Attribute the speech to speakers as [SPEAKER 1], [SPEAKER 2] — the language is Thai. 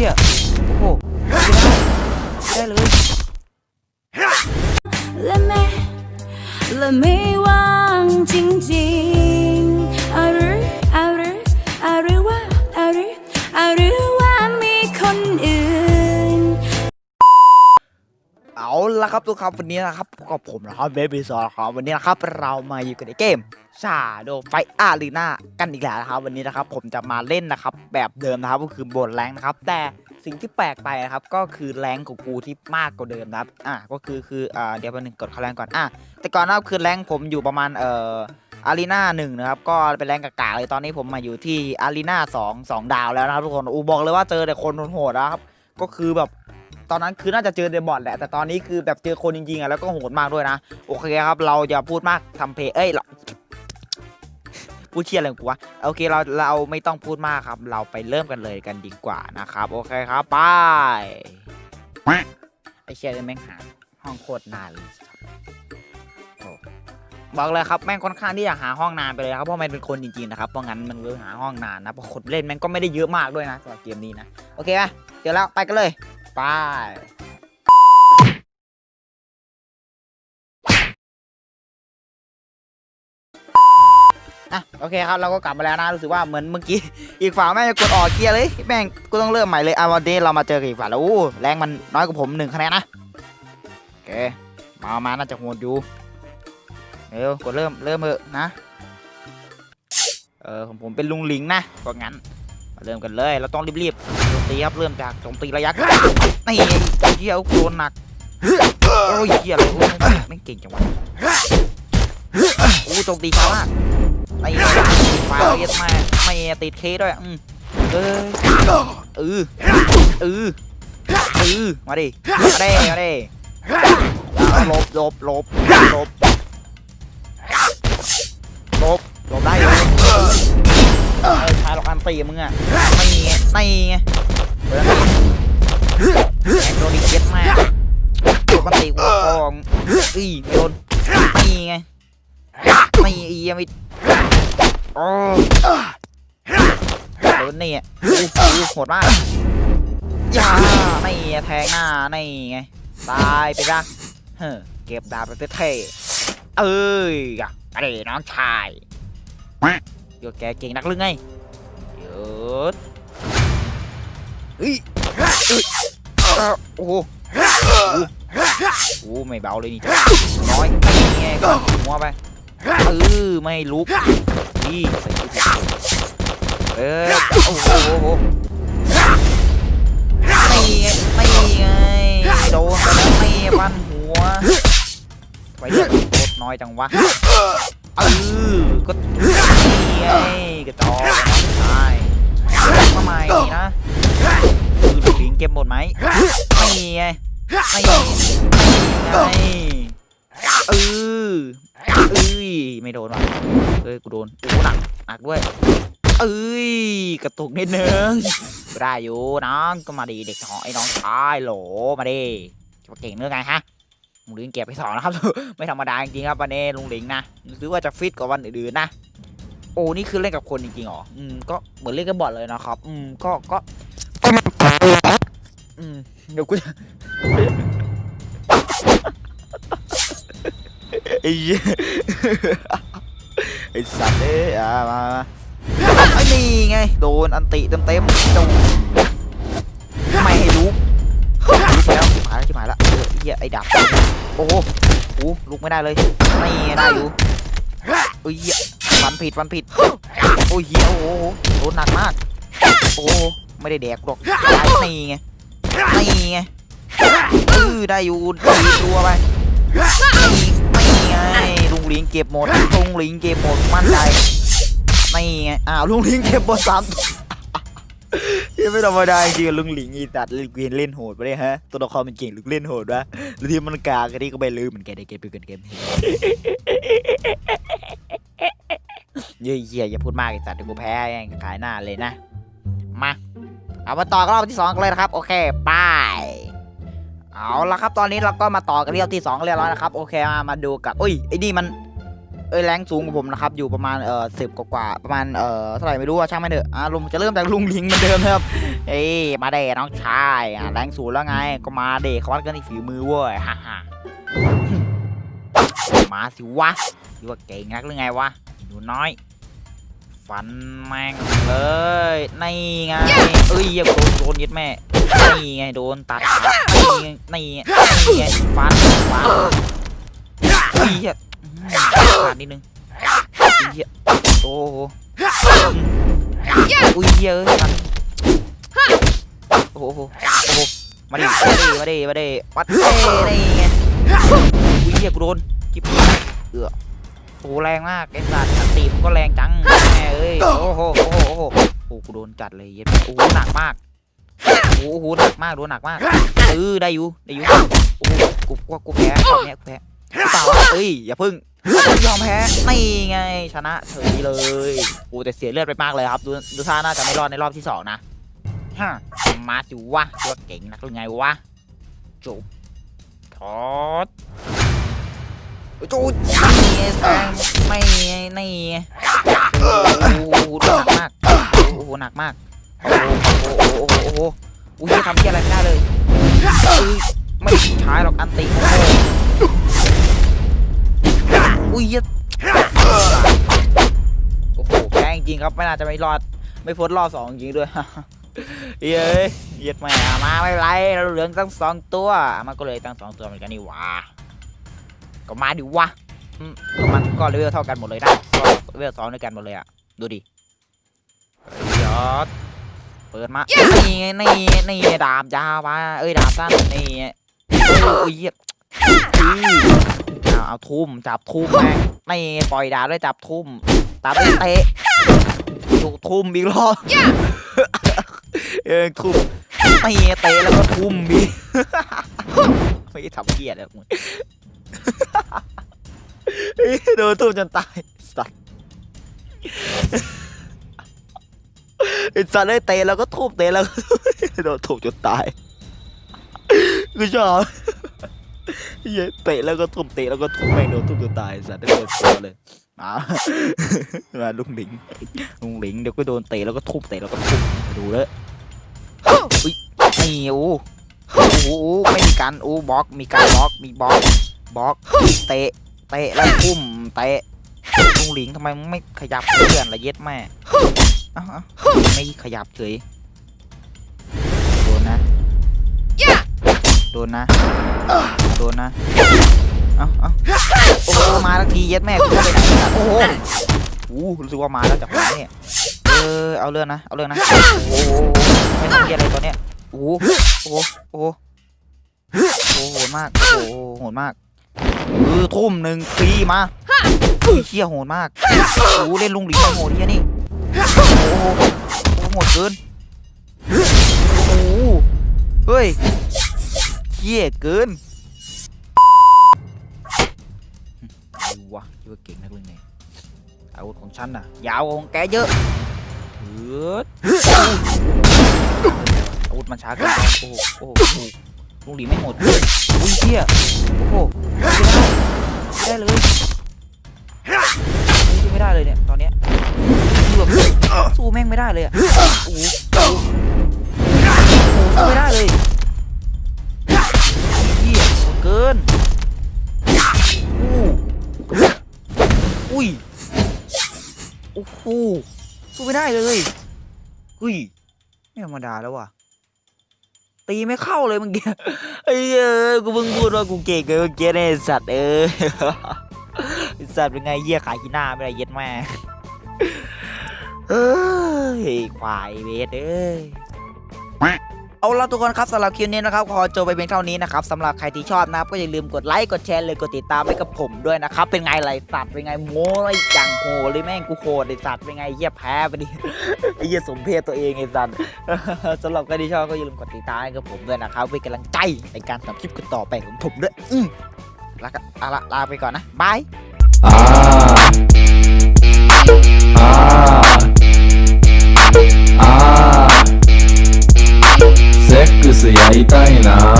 [SPEAKER 1] หี้ยโอ้โหไได้ไม่ได้เลย
[SPEAKER 2] และไม่และไม่ว่างจริง
[SPEAKER 1] เอาละครับทุกครับวันนี้นะครับกับผมนะครับเบบี้ซอครับวันนี้นะครับเรามาอยู่กันในเกมชาโดไฟอารีนากันอีกแล้วนะครับวันนี้นะครับผมจะมาเล่นนะครับแบบเดิมนะครับก็คือบทแรงนะครับ แต่สิ่งที่แปลกไปนะครับก็คือแรงของกูที่มากกว่าเดิมนะครับอะก็คือคืออ่าเดี๋ยวแป๊บนึงกดเข้าแรงก่อนอะแต่ก่อนนะครับคือแรงผมอยู่ประมาณเอ่ออารีนาหนึ่งนะครับก็เป็นแรงกากาเลยตอนนี้ผมมาอยู่ที่อารีนาสองสองดาวแล้วนะครับทุกคนอูบอกเลยว่าเจอแต่คนโหดนะครับก็คือแบบ ตอนนั้นคือน่าจะเจอในบอทแหละ แต่ตอนนี้คือแบบเจอคนจริงๆอะแล้วก็โหดมากด้วยนะ โอเคครับ เราอย่าพูดมากทำเพลงเอ้ยเราพูดเชียร์อะไรกูวะโอเคเราเราไม่ต้องพูดมากครับ เราไปเริ่มกันเลยกันดีกว่านะครับ โอเคครับไปไอเชียเลยแม่งหาห้องโคตรนานเลยบอกเลยครับแม่งค่อนข้างที่จะหาห้องนานไปเลยครับเพราะมันเป็นคนจริงๆนะครับเพราะงั้นมันเลยหาห้องนานนะเพราะคนเล่นแม่งก็ไม่ได้เยอะมากด้วยนะสำหรับเกมนี้นะโอเคไหมเดี๋ยวแล้วไปกันเลย ไปอะโอเคครับเราก็กลับมาแล้วนะรู้สึกว่าเหมือนเมื่อกี้อีกฝั่งแม่งจะกดออกเกียร์เลยแม่งกูต้องเริ่มใหม่เลยอะวันนี้เรามาเจอกับอีกฝั่งแล้วอู้แรงมันน้อยกว่าผมหนึ่งคะแนนนะโอเคมามาน่าจะโหดอยู่เร็วกดเริ่มเริ่มเถอะนะเออของผมเป็นลุงลิงนะเพราะงั้น เริ่มกันเลยเราต้องรีบๆโจมตีครับเริ่มจากโจมตีระยะนี่เหี้ยโดนหนักโอ้ยเหี้ยอะไรโอ้ยไม่เก่งจังวะโอ้โจมตีช้ามากไอ้ฟาเย็ดม่ไม่ติดเคด้วยอืมเออเออเออเออมาดิมาดิมาดิแล้วหลบลบหลบหลบ ตีมึงอะไม่ไงไม่ไงเปิดแอนโดนิเย็ดม่โดนมันตีหัวฟองอีไม่โดนไม่ไงไม่อีไม่โอ้โดนนี่อะโอ้หดมากย่านี่แทงหน้านี่ไงตายไปซะเฮ้เก็บดาบไปเท่เอ้ยอะไรน้องชายเดี๋ยแกเก่งนักหรือไง ดเฮ้ยโอ้โหโอ้โหไม่เบาเลยนี่จ้ะน้อยนี่ไงก็หัวไปเออไม่ลุกนี่ใส่ชุดเออโอ้โหโอ้โหไม่ไม่ไงโดนไปแล้วไม่ฟันหัวไปเลือดน้อยจังวะเออก็นี่ไงกระจอก เก็บหมดไหมไม่ไงไม่ไงไม่เออเอ้ยไม่โดนว่ะเอ้ยกูโดนโอ้หนักหนักด้วยเอ้ยกระตุกนิดนึงได้อยู่น้องก็มาดีเด็กหอไอ้น้องชายโหลมาดิจะเก่งเรื่องไงฮะลุงลิงเก็บไปสองนะครับ ไม่ธรรมดาจริงครับวันนี้ลุงลิงนะหรือว่าจะฟิตกว่าวันอื่นๆนะโอ้นี่คือเล่นกับคนจริงๆหรออืมก็เหมือนเล่นกับบอทเลยนะครับอืมก็ก็ อืมเดี๋ยวกูจะไอ้เหี้ยไอ้สัตว์เอ้ยอะมาไอ้นี่ไง โดนอันติเต็มเต็มๆจูไม่ให้ลุกลุกแล้วชิบหายแล้วชิบหายละเออไอ้เหี้ยไอ้ดับโอ้โหโอ้ลุกไม่ได้เลยไม่ได้อยู่เอ้ยเหี้ยฟันผิดฟันผิดโอ้ยเหี้ยโอ้โหโดนหนักมากโอ้โหไม่ได้แดกหรอกได้นี่ไง นี่ไงเออได้อยู่ดีตัวไปไม่ไงลุงลิงเก็บหมดลุงลิงเก็บหมดมั่นใจไม่ไงอ้าวลุงลิงเก็บหมดสามตัวยังไม่ธรรมดาจริงๆลุงหลิงอีตัดเล่นเกมเล่นโหดไปเลยฮะตัวละครมันเก่งลุกเล่นโหดวะหรือที่มันกากกันนี่ก็ไปลืมเหมือนกันในเกมเป็นเกมเย้ยเหี้ยอย่าพูดมากไอ้สัตว์เดี๋ยวกูแพ้แม่งขายหน้าเลยนะ มา เอามาต่อกันรอบที่สองกันเลยนะครับ โอเคไปเอาละครับ ตอนนี้เราก็มาต่อกันเรียวที่สองเรียบร้อยนะครับ โอเคมามาดูกับอุ้ยไอ้นี่มันเอ้ยแรงสูงกว่าผมนะครับ อยู่ประมาณเอ่อสิบกว่าประมาณเอ่อเท่าไหร่ไม่รู้อะช่างไม่เถอะอะลุงจะเริ่มจากลุงลิงเหมือนเดิมนะครับเอ้ยมาเดน้องชายอะแรงสูงแล้วไงก็มาเดเขาวัดกันที่ฝีมือเว้ยฮ่าฮ่ามาสิวะดูว่าเก่งนักหรือไงวะหนูน้อย ฟันแม่งเลยนี่ไงเอ้ยอย่าโดนโดนยึดแม่นี่ไงโดนตัดขานี่ไงนี่ไงนี่ไงฟันฟันอุ้ยเหี้ยขาดนิดนึงอุ้ยเหี้ยโอ้โหอุ้ยเหี้ยเอ้ยมันโอ้โหโอ้โหมาดิมาดิมาดิมาดิวัดเอ้ยนี่ไงอุ้ยเหี้ยกูโดนกิ๊บเอือ โอ้โหแรงมากไอ้สัตว์ตีมนก็แรงจังแม่เอ้ยโอ้โหโอ้โหโอ้โหโอ้โหกูโดนจัดเลยเหี้ย็ดโอ้โหหนักมากโอ้โหหนักมากโดนหนักมากเออได้อยู่ได้อยู่โอ้โหกูกูกูแพ้รอบเนี้ยกูแพ้กูเปล่าวะเอ้ยอย่าพึ่งยอมแพ้นี่ไงชนะเฉยเลยโอ้แต่เสียเลือดไปมากเลยครับดูดูท่าน่าจะไม่รอดในรอบที่สองนะฮะมาสิวะตัวเก่งนักหรือไงวะจุบทอด จูดนี่ไงแซงไม่ไงนี่โอ้โหหนักมากโอ้โหหนักมากโอ้โหโอ้โหโอ้โหอุ้ยทำเหี้ยอะไรไม่ได้เลยไม่ใช้หรอกอันติอุ้ยโอ้โหแพ้จริงครับไม่น่าจะไม่รอด ไม่พ้นรอบสองจริงด้วยเย้ยเยียดแม่มาไม่เป็นไรเราเหลืองตั้งสองตัวมันก็เลยตั้งสองตัวเหมือนกันนี่หว่า ก็มาดิวะอืมก็มันก็เลเวลเท่ากันหมดเลยนะก็เลเวลสองด้วยกันหมดเลยอะ ดูดิเฮ้ยยอดเปิดมา นี่ไงนี่ไงนี่ไงดาบยาวมาเอ้ยดาบสั้นนี่ไงโอ้ยเหี้ยอื้อเอาเอาทุ่มจับทุ่มแม่งนี่ไงปล่อยดาบด้วยจับทุ่มตามด้วยเตะถูกทุ่มอีกรอบเออทุ่มนี่ไงเตะแล้วก็ทุ่มอีกไม่ได้ทำเกียรติอะมึงเฮ้ย โดนทุ่มจนตายสัตว์ไอ้สัตว์ได้เตะแล้วก็ทุบเตะแล้วก็โดนถูกจนตายกูชอบเยเตะแล้วก็ทุบเตะแล้วก็ทุบไม่งโดนทุบจนตายสัตว์ได้โดนตัวเลยมามาลุงหลิงลุงหลิงเดี๋ยวก็โดนเตะแล้วก็ทุบเตะแล้วก็ทุบดูเลยอุ้ยนี่โอ้โอ้โหไม่มีการโอ้บล็อกมีการบล็อกมีบล็อก บล็อกเตะเตะแล้วทุ่มเตะลุงหลิงทำไมมึงไม่ขยับเพื่อนละเย็ดแม่ไม่ขยับเฉยโดนนะโดนนะโดนนะเอ้าเอ้าโอ้มาทักทีเย็ดแม่กูไปไหนนโอ้โหอู้รู้สึกว่ามาแล้วจากไหนเนี่ยเออเอาเรื่องนะเอาเรื่องนะโอ้โหไม่ต้องเกียอะไรตัวเนี้ยโอ้โหโอ้โหโอ้โหโอ้โหโหดมากโอ้โหโหดมาก เออทุ่มหนึ่งปีมาอุ้ยเชี่ยโหดมากโอ้โหเล่นลุงหลิงโหดเฮียนี่โอ้โหโอ้โหหมดเกินโอ้โหเฮ้ยเชี่ยเกินดูวะคิดว่าเก่งนักเลยไงอาวุธของฉันน่ะ ยาวกว่าของแกเยอะเฮ้ยอาวุธมันช้าเกินไปโอ้โหโอ้โหโอ้โหลุงหลีไม่หมดอุ้ยเชี่ย ไม่ได้เลยอะโอ้โหโอ้โหสู้ไม่ได้เลยเหี้ยโหดเกินอู้อุ้ยโอ้โหสู้ไม่ได้เลยอุ้ยไม่ธรรมดาแล้วว่ะตีไม่เข้าเลยเมื่อกี้ไอ้เอ้ยกูเพิ่งพูดว่ากูเก่งเลยเมื่อกี้เนี่ยไอ้สัตว์เอ้ยไอ้สัตว์เป็นไงเหี้ยขายขี้หน้าไม่ได้เย็ดแม่เอ้ ยควายเวทเอ้ยเอาละทุกคนครับสำหรับคลิปนี้นะครับขอจบไปเพียงเท่านี้นะครับสำหรับใครที่ชอบนะครับก็อย่าลืมกดไลค์กดแชร์เลยกดติดตามไปกับผมด้วยนะครับเป็นไงไรสัตว์เป็นไงโม้ไรจังโหเลยแม่งกูโคตรไอสัตว์เป็นไงเหี้ยแพ้ไปดิไอเหี้ยสมเพศตัวเองไอสัตว์สำหรับใครที่ชอบก็อย่าลืมกดติดตามให้กับผมด้วยนะครับเป็นกำลังใจในการทำคลิปกันต่อไปของผมด้วยอืมแล้วก็เอาละลาไปก่อนนะบาย
[SPEAKER 3] ああセックスやりたいな